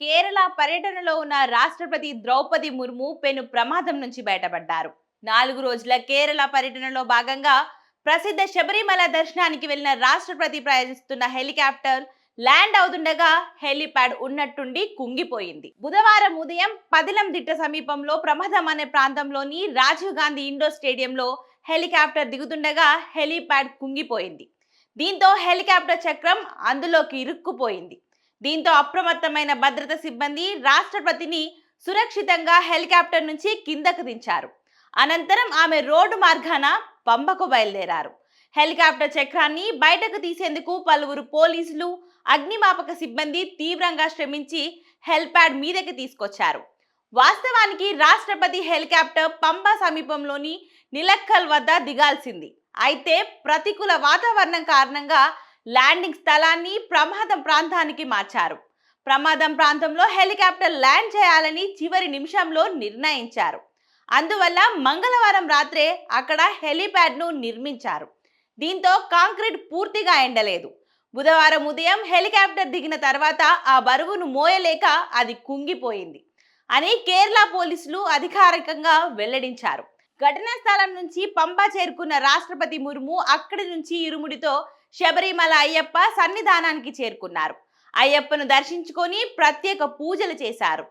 కేరళ పర్యటనలో ఉన్న రాష్ట్రపతి ద్రౌపది ముర్ము పెను ప్రమాదం నుంచి బయటపడ్డారు. నాలుగు రోజుల కేరళ పర్యటనలో భాగంగా ప్రసిద్ధ శబరిమల దర్శనానికి వెళ్ళిన రాష్ట్రపతి ప్రయాణిస్తున్న హెలికాప్టర్ ల్యాండ్ అవుతుండగా హెలిప్యాడ్ ఉన్నట్టుండి కుంగిపోయింది. బుధవారం ఉదయం పదిలం దిట్ట సమీపంలో ప్రమాదం అనే ప్రాంతంలోని రాజీవ్ గాంధీ ఇండోర్ స్టేడియంలో హెలికాప్టర్ దిగుతుండగా హెలిప్యాడ్ కుంగిపోయింది. దీంతో హెలికాప్టర్ చక్రం అందులోకి ఇరుక్కుపోయింది. దీంతో అప్రమత్తమైన భద్రత సిబ్బంది రాష్ట్రపతిని సురక్షితంగా హెలికాప్టర్ నుంచి కిందకు దించారు. అనంతరం ఆమె రోడ్డు మార్గాన పంబకు బయలుదేరారు. హెలికాప్టర్ చక్రాన్ని బయటకు తీసేందుకు పలువురు పోలీసులు అగ్నిమాపక సిబ్బంది తీవ్రంగా శ్రమించి హెల్ప్యాడ్ మీదకి తీసుకొచ్చారు. వాస్తవానికి రాష్ట్రపతి హెలికాప్టర్ పంబ సమీపంలోని నిలక్కల్ వద్ద దిగాల్సింది. అయితే ప్రతికూల వాతావరణం కారణంగా ల్యాండింగ్ స్థలాన్ని ప్రమాదం ప్రాంతానికి మార్చారు. ప్రమాదం ప్రాంతంలో హెలికాప్టర్ ల్యాండ్ చేయాలని చివరి నిమిషంలో నిర్ణయించారు. అందువల్ల మంగళవారం రాత్రే అక్కడ హెలిప్యాడ్ను నిర్మించారు. దీంతో కాంక్రీట్ పూర్తిగా ఎండలేదు. బుధవారం ఉదయం హెలికాప్టర్ దిగిన తర్వాత ఆ బరువును మోయలేక అది కుంగిపోయింది అని కేరళ పోలీసులు అధికారికంగా వెల్లడించారు. ఘటనా స్థలం నుంచి పంబా చేరుకున్న రాష్ట్రపతి ముర్ము అక్కడి నుంచి ఇరుముడితో శబరిమల అయ్యప్ప సన్నిధానానికి చేరుకున్నారు. అయ్యప్పను దర్శించుకొని ప్రత్యేక పూజలు చేశారు.